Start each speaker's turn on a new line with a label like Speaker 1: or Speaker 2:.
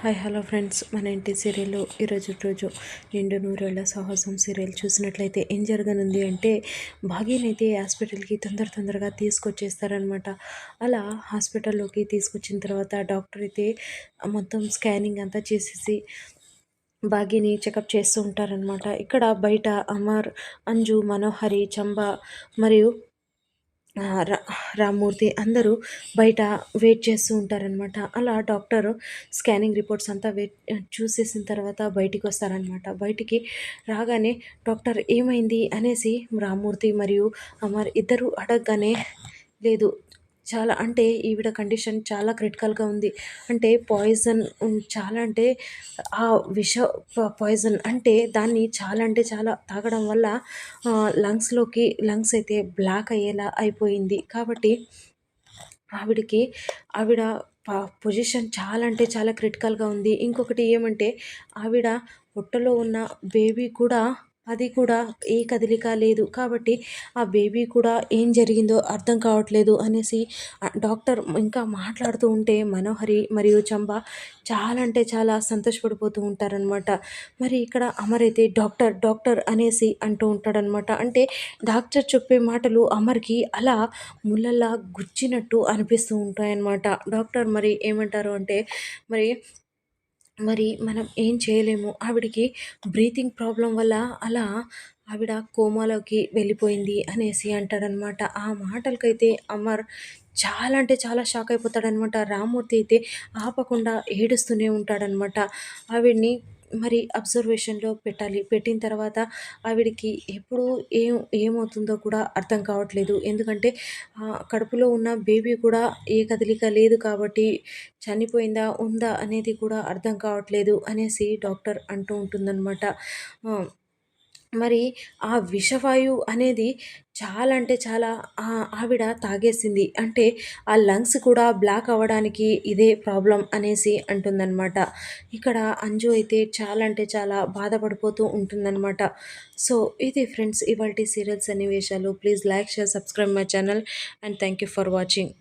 Speaker 1: Hi hello friends. మన ఇంటి సీరియల్లో ఈరోజు రోజు నిండు నూరేళ్ళ సాహసం సీరియల్ చూసినట్లయితే ఏం జరగనుంది అంటే భాగ్యనైతే హాస్పిటల్కి తొందర తొందరగా తీసుకొచ్చేస్తారనమాట. అలా హాస్పిటల్లోకి తీసుకొచ్చిన తర్వాత డాక్టర్ అయితే మొత్తం స్కానింగ్ అంతా చేసేసి భాగ్యని చెకప్ చేస్తూ ఉంటారనమాట. ఇక్కడ బయట అమర్ అంజు మనోహరి చంబ మరియు రామ్మూర్తి అందరూ బయట వెయిట్ చేస్తూ ఉంటారనమాట అలా డాక్టర్ స్కానింగ్ రిపోర్ట్స్ అంతా వెయిట్ చూసేసిన తర్వాత బయటికి వస్తారనమాట బయటికి రాగానే డాక్టర్ ఏమైంది? అనేసి రామ్మూర్తి మరియు అమర్ ఇద్దరు అడగగానే లేదు చాలా అంటే ఈవిడ కండిషన్ చాలా క్రిటికల్గా ఉంది. అంటే పాయిజన్ చాలా అంటే ఆ విష పాయిజన్ అంటే దాన్ని చాలా అంటే చాలా తాగడం వల్ల లంగ్స్లోకి లంగ్స్ అయితే బ్లాక్ అయ్యేలా అయిపోయింది. కాబట్టి ఆవిడకి ఆవిడ పొజిషన్ చాలా అంటే చాలా క్రిటికల్గా ఉంది. ఇంకొకటి ఏమంటే ఆవిడ పొట్టలో ఉన్న బేబీ కూడా అది కూడా ఏ కదలిక లేదు. కాబట్టి ఆ బేబీ కూడా ఏం జరిగిందో అర్థం కావట్లేదు అనేసి డాక్టర్ ఇంకా మాట్లాడుతూ ఉంటే మనోహరి మరియు చంబ చాలా అంటే చాలా సంతోషపడిపోతూ ఉంటారనమాట మరి ఇక్కడ అమర్ అయితే డాక్టర్ డాక్టర్ అనేసి అంటూ ఉంటాడనమాట అంటే డాక్టర్ చెప్పే మాటలు అమర్కి అలా ముళ్ళల్లా గుచ్చినట్టు అనిపిస్తూ ఉంటాయన్నమాట. డాక్టర్ మరి ఏమంటారు అంటే మరి మరి మనం ఏం చేయలేము. ఆవిడకి బ్రీతింగ్ ప్రాబ్లం వల్ల అలా ఆవిడ కోమాలోకి వెళ్ళిపోయింది అనేసి అంటాడనమాట. ఆ మాటలకైతే అమర్ చాలా అంటే చాలా షాక్ అయిపోతాడనమాట. రామ్మూర్తి అయితే ఆపకుండా ఏడుస్తూనే ఉంటాడనమాట. ఆవిడ్ని మరి అబ్జర్వేషన్లో పెట్టాలి. పెట్టిన తర్వాత ఆవిడికి ఎప్పుడు ఏం ఏమవుతుందో కూడా అర్థం కావట్లేదు. ఎందుకంటే కడుపులో ఉన్న బేబీ కూడా ఏ కదలిక లేదు కాబట్టి చనిపోయిందా ఉందా అనేది కూడా అర్థం కావట్లేదు అనేసి డాక్టర్ అంటూ ఉంటుందన్నమాట. మరి ఆ విషవాయువు అనేది చాలా అంటే చాలా ఆవిడ తాగేసింది. అంటే ఆ లంగ్స్ కూడా బ్లాక్ అవ్వడానికి ఇదే ప్రాబ్లం అనేసి అంటుందన్నమాట. ఇక్కడ అంజు అయితే చాలా అంటే చాలా బాధపడిపోతూ ఉంటుందన్నమాట. సో ఇది ఫ్రెండ్స్ ఇవాళ సీరియల్స్ సన్నివేశాలు. Please like share subscribe my channel and thank you for watching.